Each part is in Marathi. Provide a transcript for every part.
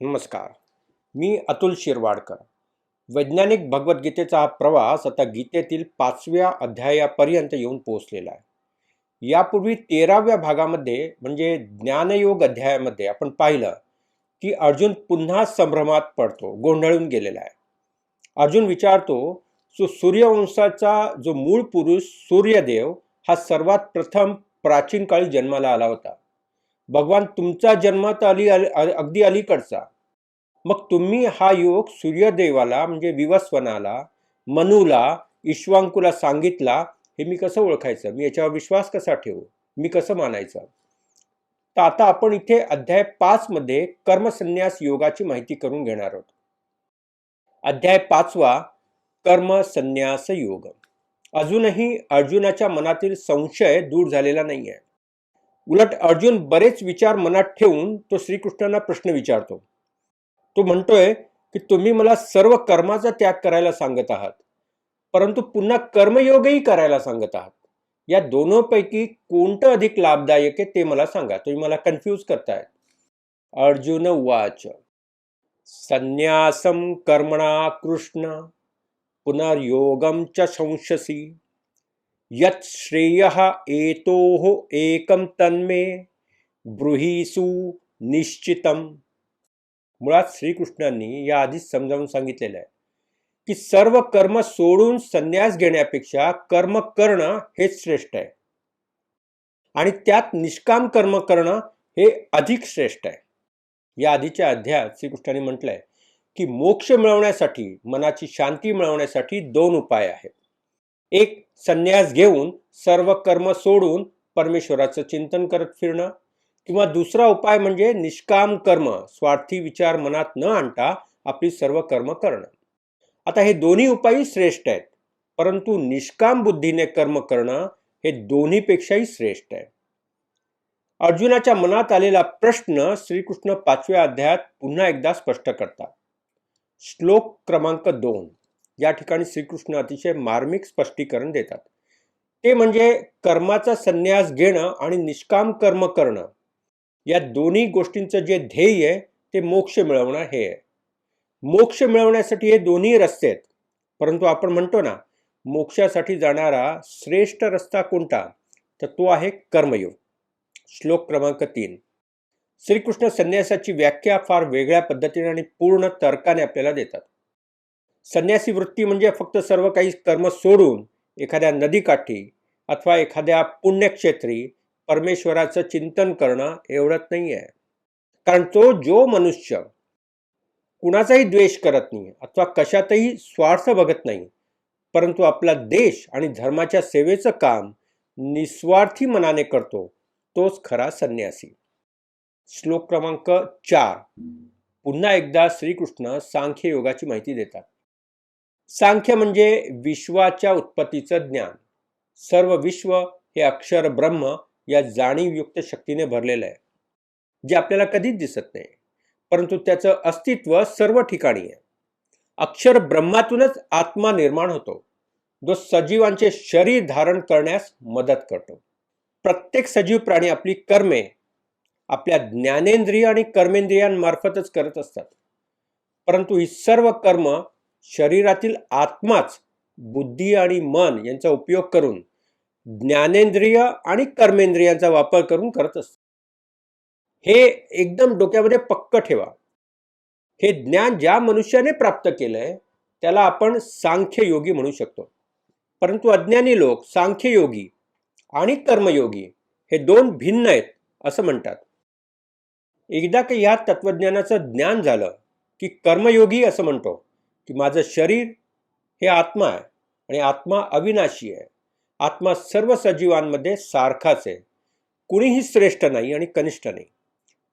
नमस्कार. मी अतुल शिरवाडकर. वैज्ञानिक भगवद्गीतेचा हा प्रवास आता गीतेतील पाचव्या अध्यायापर्यंत येऊन पोहोचलेला आहे. यापूर्वी तेराव्या भागामध्ये म्हणजे ज्ञानयोग अध्यायामध्ये आपण पाहिलं की अर्जुन पुन्हा संभ्रमात पडतो गोंधळून गेलेला आहे. अर्जुन विचारतो सो सूर्यवंशाचा जो मूळ पुरुष सूर्यदेव हा सर्वात प्रथम प्राचीन काळी जन्माला आला होता. भगवान तुमचा जन्म तर अली अगदी अलीकडचा. मग तुम्ही हा योग सूर्यदेवाला म्हणजे विवस्वनाला मनूला ईश्वांकूला सांगितला हे मी कसं ओळखायचं? मी याच्यावर विश्वास कसा ठेवू? मी कसं मानायचं? तर आता आपण इथे अध्याय पाचमध्ये कर्मसन्यास योगाची माहिती करून घेणार आहोत. अध्याय पाचवा कर्मसन्यास योग. अजूनही अर्जुनाच्या मनातील संशय दूर झालेला नाही आहे उलट अर्जुन बरेच विचार मनात ठेवून तो श्रीकृष्णांना प्रश्न विचारतो. तो म्हणतोय की तुम्ही मला सर्व कर्माचा त्याग करायला सांगत आहात परंतु पुन्हा कर्मयोगही करायला सांगत आहात. या दोनोंपैकी कोणतं अधिक लाभदायक आहे ते मला सांगा. तुम्ही मला कन्फ्यूज करतायत. अर्जुन वाच. संन्यासम कर्मणा कृष्ण पुनर्योगम च संशसी. यत् श्रेयः एतोः एकम तन्मे ब्रुहीसु निश्चितम। मुळात श्रीकृष्णांनी या आधीच समजावून सांगितलेलं आहे की सर्व कर्म सोडून संन्यास घेण्यापेक्षा कर्म करणं हेच श्रेष्ठ आहे. आणि त्यात निष्काम कर्म करणं हे अधिक श्रेष्ठ आहे. या आधीच्या अध्यायात श्रीकृष्णाने म्हटलंय की मोक्ष मिळवण्यासाठी मनाची शांती मिळवण्यासाठी दोन उपाय आहेत. एक संन्यास घेऊन सर्व कर्म सोडून परमेश्वराचं चिंतन करत फिरणं किंवा दुसरा उपाय म्हणजे निष्काम कर्म स्वार्थी विचार मनात न आणता आपली सर्व कर्म करणं. आता हे दोन्ही उपायही श्रेष्ठ आहेत परंतु निष्काम बुद्धीने कर्म करणं हे दोन्हीपेक्षाही श्रेष्ठ आहे. अर्जुनाच्या मनात आलेला प्रश्न श्रीकृष्ण पाचव्या अध्यायात पुन्हा एकदा स्पष्ट करतात. श्लोक क्रमांक दोन. या ठिकाणी श्रीकृष्ण अतिशय मार्मिक स्पष्टीकरण देतात. ते म्हणजे कर्माचा संन्यास घेणं आणि निष्काम कर्म करणं. या दोन्ही गोष्टींचं जे ध्येय आहे ते मोक्ष मिळवणं हे आहे. मोक्ष मिळवण्यासाठी हे दोन्ही रस्ते आहेत. परंतु आपण म्हणतो ना मोक्षासाठी जाणारा श्रेष्ठ रस्ता कोणता? तर तो आहे कर्मयोग. श्लोक क्रमांक तीन. श्रीकृष्ण संन्यासाची व्याख्या फार वेगळ्या पद्धतीने आणि पूर्ण तर्काने आपल्याला देतात. संन्यासी वृत्ती म्हणजे फक्त सर्व काही कर्म सोडून एखाद्या नदीकाठी अथवा एखाद्या पुण्यक्षेत्री परमेश्वराचं चिंतन करणं एवढंच नाही आहे. कारण तो जो मनुष्य कुणाचाही द्वेष करत नाही अथवा कशातही स्वार्थ बघत नाही परंतु आपला देश आणि धर्माच्या सेवेचं काम निस्वार्थी मनाने करतो तोच खरा संन्यासी. श्लोक क्रमांक चार. पुन्हा एकदा श्रीकृष्ण सांख्य योगाची माहिती देतात. सांख्य म्हणजे विश्वाच्या उत्पत्तीचं ज्ञान. सर्व विश्व हे अक्षर ब्रह्म या जाणीवयुक्त शक्तीने भरलेलं आहे जे आपल्याला कधीच दिसत नाही परंतु त्याचं अस्तित्व सर्व ठिकाणी आहे. अक्षर ब्रह्मातूनच आत्मा निर्माण होतो जो सजीवांचे शरीर धारण करण्यास मदत करतो. प्रत्येक सजीव प्राणी आपली कर्मे आपल्या ज्ञानेंद्रिय आणि कर्मेंद्रियांमार्फतच करत असतात. परंतु ही सर्व कर्म शरीरातील आत्माच बुद्धी आणि मन यांचा उपयोग करून ज्ञानेंद्रिय आणि कर्मेंद्रियांचा वापर करून करत असतो. हे एकदम डोक्यामध्ये पक्क ठेवा. हे ज्ञान ज्या मनुष्याने प्राप्त केलंय त्याला आपण सांख्ययोगी म्हणू शकतो. परंतु अज्ञानी लोक सांख्ययोगी आणि कर्मयोगी हे दोन भिन्न आहेत असं म्हणतात. एकदा का ह्या तत्वज्ञानाचं ज्ञान झालं की कर्मयोगी असं म्हणतो की माझं शरीर हे आत्मा आहे आणि आत्मा अविनाशी आहे. आत्मा सर्व सजीवांमध्ये सारखाच आहे. कुणीही श्रेष्ठ नाही आणि कनिष्ठ नाही.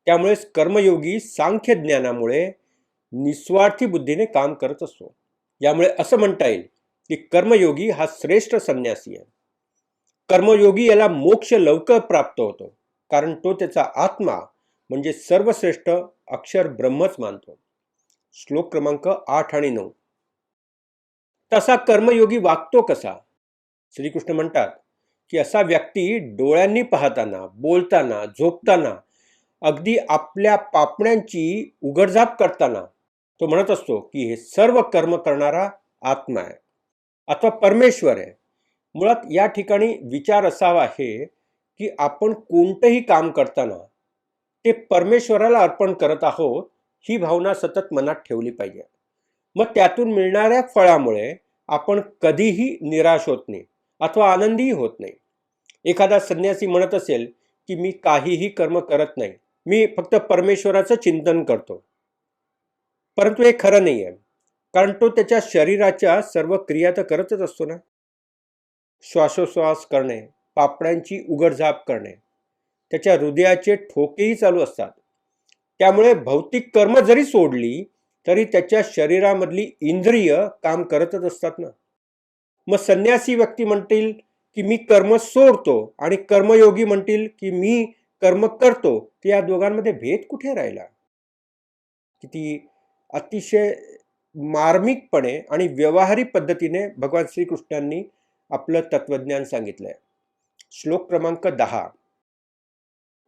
त्यामुळेच कर्मयोगी सांख्य ज्ञानामुळे निस्वार्थी बुद्धीने काम करत असतो यामुळे असं म्हणता येईल की कर्मयोगी हा श्रेष्ठ संन्यासी आहे. कर्मयोगी याला मोक्ष लवकर प्राप्त होतो. कारण तो त्याचा आत्मा म्हणजे सर्वश्रेष्ठ अक्षर ब्रह्मच मानतो. श्लोक क्रमांक आठ आणि नऊ. तसा कर्मयोगी वागतो कसा? श्रीकृष्ण म्हणतात की असा व्यक्ती डोळ्यांनी पाहताना बोलताना झोपताना अगदी आपल्या पापण्यांची उघडझाप करताना तो म्हणत असतो की हे सर्व कर्म करणारा आत्मा आहे. अथवा परमेश्वर आहे. मुळात या ठिकाणी विचार असावा आहे की आपण कोणतंही काम करताना ते परमेश्वराला अर्पण करत आहोत ही भावना सतत मनात ठेवली पाहिजे. मग त्यातून मिळणाऱ्या फळामुळे आपण कधीही निराश होत नाही अथवा आनंदीही होत नाही. एखादा संन्यासी म्हणत असेल की मी काहीही कर्म करत नाही. मी फक्त परमेश्वराचं चिंतन करतो. परंतु हे खरं नाही आहे कारण तो त्याच्या शरीराच्या सर्व क्रिया तर करतच असतो ना. श्वासोश्वास करणे पापड्यांची उघडझाप करणे त्याच्या हृदयाचे ठोकेही चालू असतात. त्यामुळे भौतिक कर्म जरी सोडली तरी त्याच्या शरीरामधली इंद्रिय काम करतच असतात ना. मग संन्यासी व्यक्ती म्हणतील की मी कर्म सोडतो आणि कर्मयोगी म्हणतील की मी कर्म करतो तर या दोघांमध्ये भेद कुठे राहिला? किती अतिशय मार्मिकपणे आणि व्यवहारिक पद्धतीने भगवान श्रीकृष्णांनी आपलं तत्वज्ञान सांगितलंय. श्लोक क्रमांक दहा.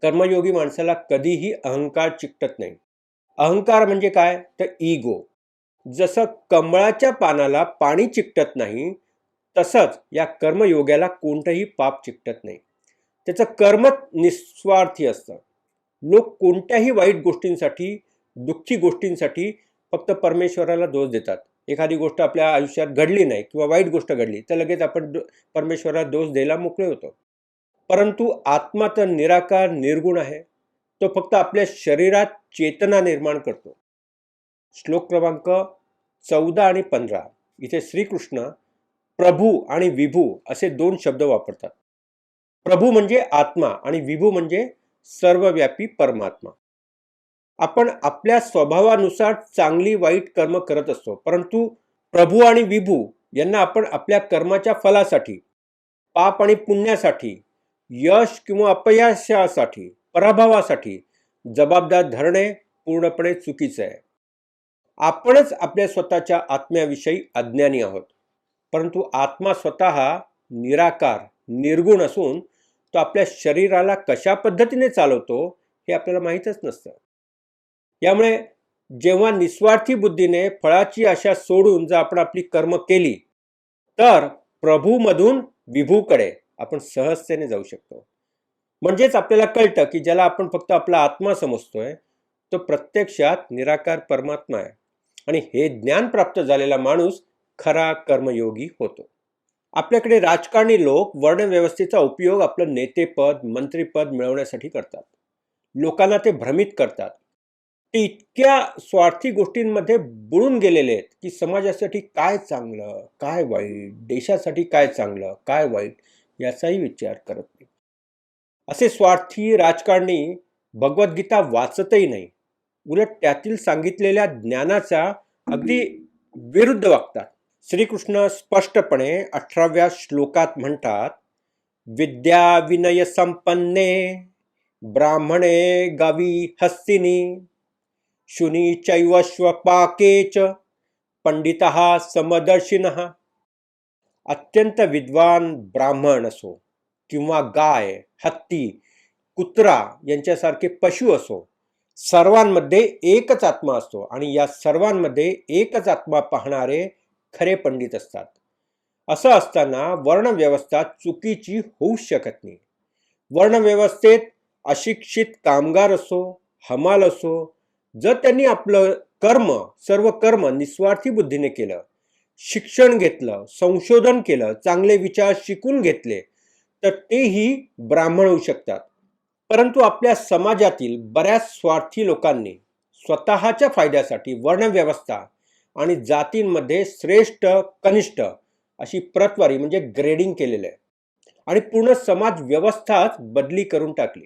कर्मयोगी माणसाला कधीही अहंकार चिकटत नाही. अहंकार म्हणजे काय? तर इगो जसं कमळाच्या पानाला पाणी चिकटत नाही तसंच या कर्मयोग्याला कोणतंही पाप चिकटत नाही. त्याचं कर्म निस्वार्थी असतं. लोक कोणत्याही वाईट गोष्टींसाठी दुःखी गोष्टींसाठी फक्त परमेश्वराला दोष देतात. एखादी गोष्ट आपल्या आयुष्यात घडली नाही किंवा वाईट गोष्ट घडली तर लगेच आपण परमेश्वराला दोष द्यायला मोकळे होतो. परंतु आत्मा तर निराकार निर्गुण आहे. तो फक्त आपल्या शरीरात चेतना निर्माण करतो. श्लोक क्रमांक चौदा आणि पंधरा. इथे श्रीकृष्ण प्रभू आणि विभू असे दोन शब्द वापरतात. प्रभू म्हणजे आत्मा आणि विभू म्हणजे सर्वव्यापी परमात्मा. आपण आपल्या स्वभावानुसार चांगली वाईट कर्म करत असतो परंतु प्रभू आणि विभू यांना आपण आपल्या कर्माच्या फलासाठी पाप आणि पुण्यासाठी यश किंवा अपयशासाठी पराभवासाठी जबाबदार धरणे पूर्णपणे चुकीचं आहे. आपणच आपल्या स्वतःच्या आत्म्याविषयी अज्ञानी आहोत. परंतु आत्मा स्वतः निराकार निर्गुण असून तो आपल्या शरीराला कशा पद्धतीने चालवतो हे आपल्याला माहीतच नसतं. यामुळे जेव्हा निस्वार्थी बुद्धीने फळाची आशा सोडून जर आपण आपली कर्म केली तर प्रभूमधून विभूकडे आपण सहजतेने जाऊ शकतो. म्हणजेच आपल्याला कळतं की ज्याला आपण फक्त आपला आत्मा समजतोय तो प्रत्यक्षात निराकार परमात्मा आहे. आणि हे ज्ञान प्राप्त झालेला माणूस खरा कर्मयोगी होतो. आपल्याकडे राजकारणी लोक वर्णव्यवस्थेचा उपयोग आपलं नेतेपद मंत्रीपद मिळवण्यासाठी करतात. लोकांना ते भ्रमित करतात. ते इतक्या स्वार्थी गोष्टींमध्ये बुडून गेलेले आहेत की समाजासाठी काय चांगलं काय वाईट देशासाठी काय चांगलं काय वाईट याचाही विचार करत नाही. असे स्वार्थी राजकारणी भगवद्गीता वाचतही नाही. उलट त्यातील सांगितलेल्या ज्ञानाचा अगदी विरुद्ध वागतात. श्रीकृष्ण स्पष्टपणे अठराव्या श्लोकात म्हणतात विद्या विनय संपन्ने ब्राह्मणे गावी हस्तिनी शुनी चैवश्वपाके च पंडित समदर्शिन अत्यंत विद्वान ब्राह्मण असो किंवा गाय हत्ती कुत्रा यांच्यासारखे पशु असो सर्वांमध्ये एकच आत्मा असतो आणि या सर्वांमध्ये एकच आत्मा पाहणारे खरे पंडित असतात. असं असताना वर्णव्यवस्था चुकीची होऊच शकत नाही. वर्णव्यवस्थेत अशिक्षित कामगार असो हमाल असो जर त्यांनी आपलं कर्म सर्व कर्म निस्वार्थी बुद्धीने केलं शिक्षण घेतलं संशोधन केलं चांगले विचार शिकून घेतले तर तेही ब्राह्मण होऊ शकतात. परंतु आपल्या समाजातील बऱ्याच स्वार्थी लोकांनी स्वतःच्या फायद्यासाठी वर्णव्यवस्था आणि जातींमध्ये श्रेष्ठ कनिष्ठ अशी प्रतवारी म्हणजे ग्रेडिंग केलेलं. आहे आणि पूर्ण समाज व्यवस्थाच बदली करून टाकली.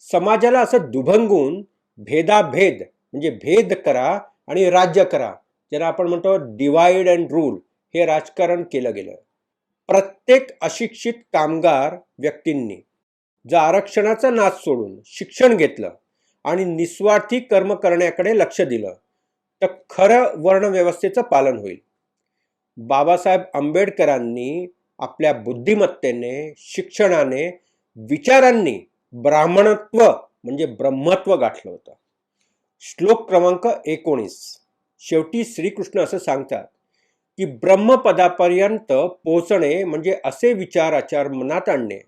समाजाला असं दुभंगून भेदाभेद म्हणजे भेद करा आणि राज्य करा ज्याला आपण म्हणतो डिवाइड अँड रूल हे राजकारण केलं गेलं. प्रत्येक अशिक्षित कामगार व्यक्तींनी जर आरक्षणाचा नाच सोडून शिक्षण घेतलं आणि निस्वार्थी कर्म करण्याकडे लक्ष दिलं तर खरं वर्णव्यवस्थेचं पालन होईल. बाबासाहेब आंबेडकरांनी आपल्या बुद्धिमत्तेने शिक्षणाने विचारांनी ब्राह्मणत्व म्हणजे ब्रह्मत्व गाठलं होतं. श्लोक क्रमांक एकोणीस. शेवटी श्रीकृष्ण असं सांगतात की ब्रह्मपदापर्यंत पोचणे म्हणजे असे विचार आचार मनात आणणे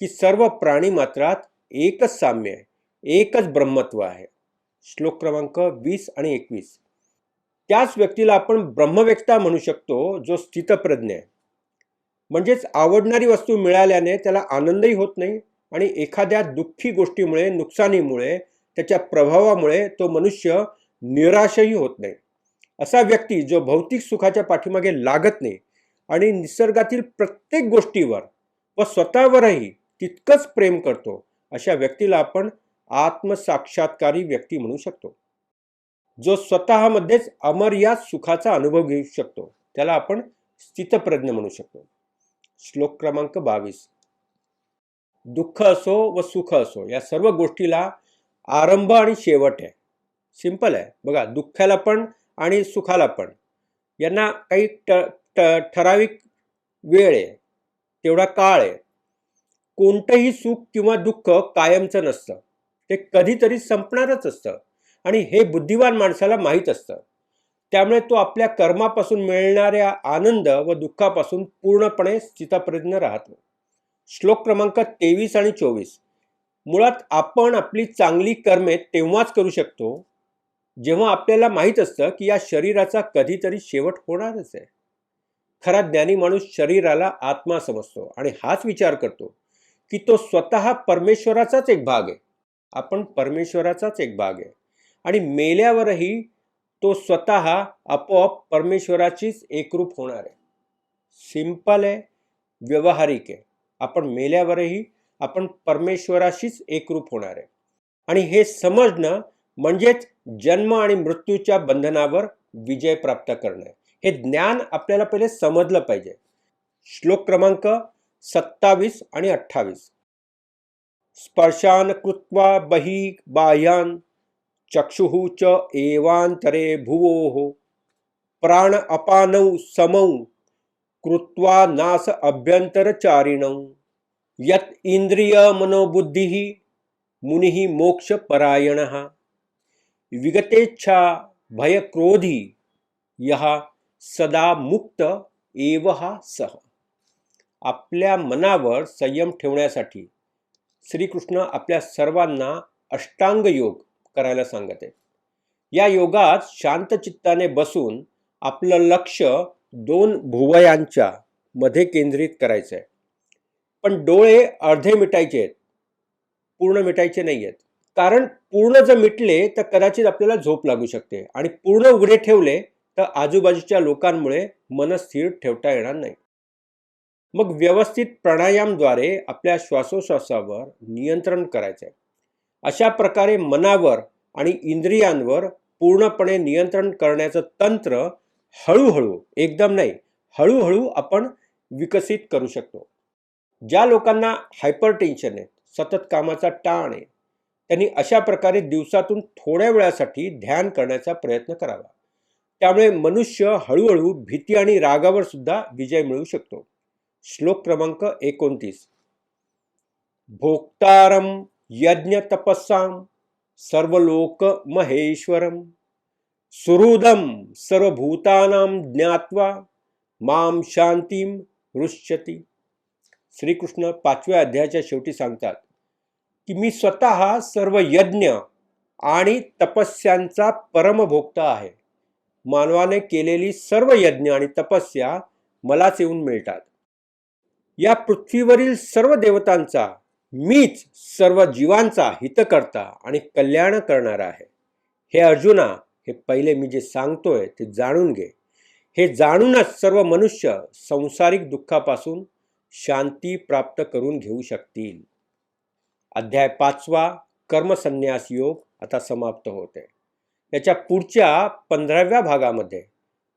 की सर्व प्राणी मात्रात एकच साम्य आहे एकच ब्रह्मत्व आहे. श्लोक क्रमांक वीस आणि एकवीस. त्याच व्यक्तीला आपण ब्रह्मव्यक्ता म्हणू शकतो जो स्थितप्रज्ञ आहे. म्हणजेच आवडणारी वस्तू मिळाल्याने त्याला आनंदही होत नाही आणि एखाद्या दुःखी गोष्टीमुळे नुकसानीमुळे त्याच्या प्रभावामुळे तो मनुष्य निराशही होत नाही. असा व्यक्ती जो भौतिक सुखाच्या पाठीमागे लागत नाही आणि निसर्गातील प्रत्येक गोष्टीवर व स्वतःवरही तितकंच प्रेम करतो अशा व्यक्तीला आपण आत्मसाक्षात्कारी व्यक्ती म्हणू शकतो. जो स्वतःमध्येच अमर्याद सुखाचा अनुभव घेऊ शकतो त्याला आपण स्थितप्रज्ञ म्हणू शकतो. श्लोक क्रमांक बावीस. दुःख असो व सुख असो या सर्व गोष्टीला आरंभ आणि शेवट आहे. सिंपल आहे. बघा दुःखाला पण आणि सुखाला पण. यांना काही ट ट ठराविक वेळ आहे तेवढा काळ आहे. कोणतंही सुख किंवा दुःख कायमचं नसतं. ते कधीतरी संपणारच असतं. आणि हे बुद्धिवान माणसाला माहीत असतं. त्यामुळे तो आपल्या कर्मापासून मिळणाऱ्या आनंद व दुःखापासून पूर्णपणे स्थितप्रज्ञ राहतो. श्लोक क्रमांक तेवीस आणि चोवीस. मुळात आपण आपली चांगली कर्मे तेव्हाच करू शकतो जेव्हा आपल्याला माहीत असतं की या शरीराचा कधीतरी शेवट होणारच आहे. खरा ज्ञानी माणूस शरीराला आत्मा समजतो आणि हाच विचार करतो की तो स्वतः परमेश्वराचाच एक भाग आहे. आपण परमेश्वराचाच एक भाग आहे. आणि मेल्यावरही तो स्वतः आपोआप परमेश्वराचीच एकरूप होणार आहे. सिंपल आहे व्यवहारिक आहे. आपण मेल्यावरही आपण परमेश्वराशीच एकरूप होणार आहे. आणि हे समजणं म्हणजेच जन्म आणि मृत्यूच्या बंधनावर विजय प्राप्त करणं. हे ज्ञान आपल्याला पहिले समजलं पाहिजे. श्लोक क्रमांक सत्तावीस आणि अठ्ठावीस. स्पर्शान कृत्वा बही बाह्यान चक्षुः च एवांतरे भुवोः प्राण अपानौ समौ कृत्वा नास अभ्यंतरचारिणौ यत इंद्रिय मनोबुद्धिः मुनिः मोक्षपरायणः। विगतेच्छा भयक्रोधी यहा सदा मुक्त एव हा सह आपल्या मनावर संयम ठेवण्यासाठी श्रीकृष्ण आपल्या सर्वांना अष्टांग योग करायला सांगत. आहेत या योगात शांत चित्ताने बसून आपलं लक्ष दोन भुवयांच्या मध्ये केंद्रित करायचं आहे पण डोळे अर्धे मिटायचे आहेत पूर्ण मिटायचे नाही आहेत कारण पूर्ण जर मिटले तर कदाचित आपल्याला झोप लागू शकते. आणि पूर्ण उघडे ठेवले तर आजूबाजूच्या लोकांमुळे मन स्थिर ठेवता येणार नाही. मग व्यवस्थित प्राणायामद्वारे आपल्या श्वासोश्वासावर नियंत्रण करायचं आहे अशा प्रकारे मनावर आणि इंद्रियांवर पूर्णपणे नियंत्रण करण्याचं तंत्र हळूहळू एकदम नाही हळूहळू आपण विकसित करू शकतो. ज्या लोकांना हायपर टेन्शन आहे सतत कामाचा टाण आहे त्यांनी अशा प्रकारे दिवसातून थोड्या वेळासाठी ध्यान करण्याचा प्रयत्न करावा. त्यामुळे मनुष्य हळूहळू भीती आणि रागावर सुद्धा विजय मिळू शकतो. श्लोक क्रमांक एकोणतीस. भोक्तारम यज्ञ तपस्साम सर्वलोक महेश्वरम सुहृदम सर्वभूतानां ज्ञात्वा माम शांतीम रुष्यती श्रीकृष्ण पाचव्या अध्यायाच्या शेवटी सांगतात की मी स्वतः सर्व यज्ञ आणि तपस्यांचा परमभोक्ता आहे. मानवाने केलेली सर्व यज्ञ आणि तपस्या मलाच येऊन मिळतात. या पृथ्वीवरील सर्व देवतांचा मीच सर्व जीवांचा हितकर्ता आणि कल्याण करणारा आहे. हे अर्जुना हे पहिले मी जे सांगतोय ते जाणून घे. हे जाणूनच सर्व मनुष्य संसारिक दुःखापासून शांती प्राप्त करून घेऊ शकतील. अध्याय पाचवा कर्मसन्यास योग आता समाप्त होते. याच्या पुढच्या पंधराव्या भागामध्ये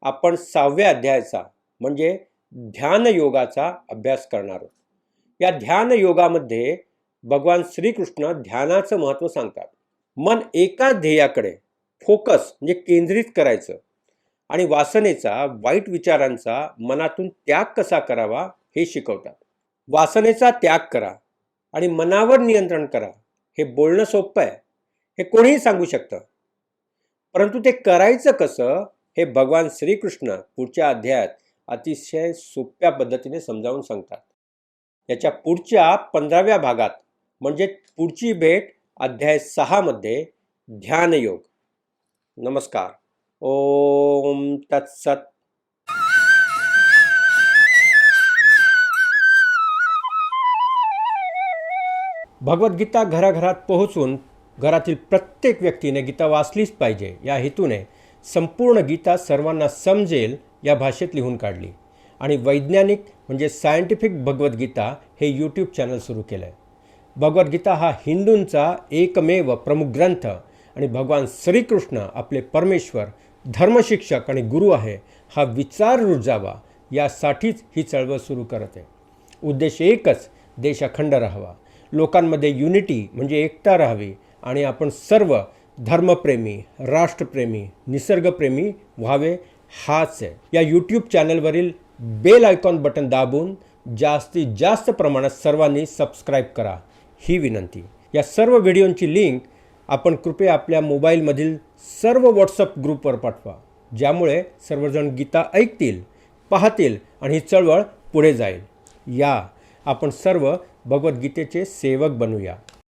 आपण सहाव्या अध्यायाचा म्हणजे ध्यान योगाचा अभ्यास करणार आहोत. या ध्यान योगामध्ये भगवान श्रीकृष्ण ध्यानाचं महत्त्व सांगतात. मन एका ध्येयाकडे फोकस म्हणजे केंद्रित करायचं आणि वासनेचा वाईट विचारांचा मनातून त्याग कसा करावा हे शिकवतात. वासनेचा त्याग करा. आणि मनावर नियंत्रण करा. हे बोलणं सोपं आहे. हे कोणीही सांगू शकतं. परंतु ते करायचं कसं हे भगवान श्रीकृष्ण पुढच्या अध्यायात अतिशय सोप्या पद्धतीने समजावून सांगतात. याच्या पुढच्या पंधराव्या भागात म्हणजे पुढची भेट अध्याय सहामध्ये ध्यानयोग. नमस्कार. ओम तत्सत भगवद्गीता घराघरात पोहोचून घरातील प्रत्येक व्यक्तीने गीता वाचलीच पाहिजे. या हेतूने संपूर्ण गीता सर्वांना समजेल या भाषेत लिहून काढली. आणि वैज्ञानिक म्हणजे सायंटिफिक भगवद्गीता हे यूट्यूब चॅनल सुरू केलं आहे भगवद्गीता हा हिंदूंचा एकमेव प्रमुख ग्रंथ आणि भगवान श्रीकृष्ण आपले परमेश्वर धर्मशिक्षक आणि गुरु आहे हा विचार रुजावा यासाठीच ही चळवळ सुरू करत. आहे उद्देश एकच देश अखंड राहावा. लोकांमध्ये युनिटी म्हणजे एकता राहावी आणि आपण सर्व धर्मप्रेमी राष्ट्रप्रेमी निसर्गप्रेमी व्हावे हाच आहे. या यूट्यूब चॅनलवरील बेल आयकॉन बटन दाबून जास्तीत जास्त प्रमाणात सर्वांनी सबस्क्राईब करा. ही विनंती. या सर्व व्हिडिओंची लिंक आपण कृपया आपल्या मोबाईलमधील सर्व व्हॉट्सअप ग्रुपवर पाठवा. ज्यामुळे सर्वजण गीता ऐकतील पाहतील आणि ही चळवळ पुढे जाईल. या आपण सर्व भगवद्गीतेचे सेवक बनूया.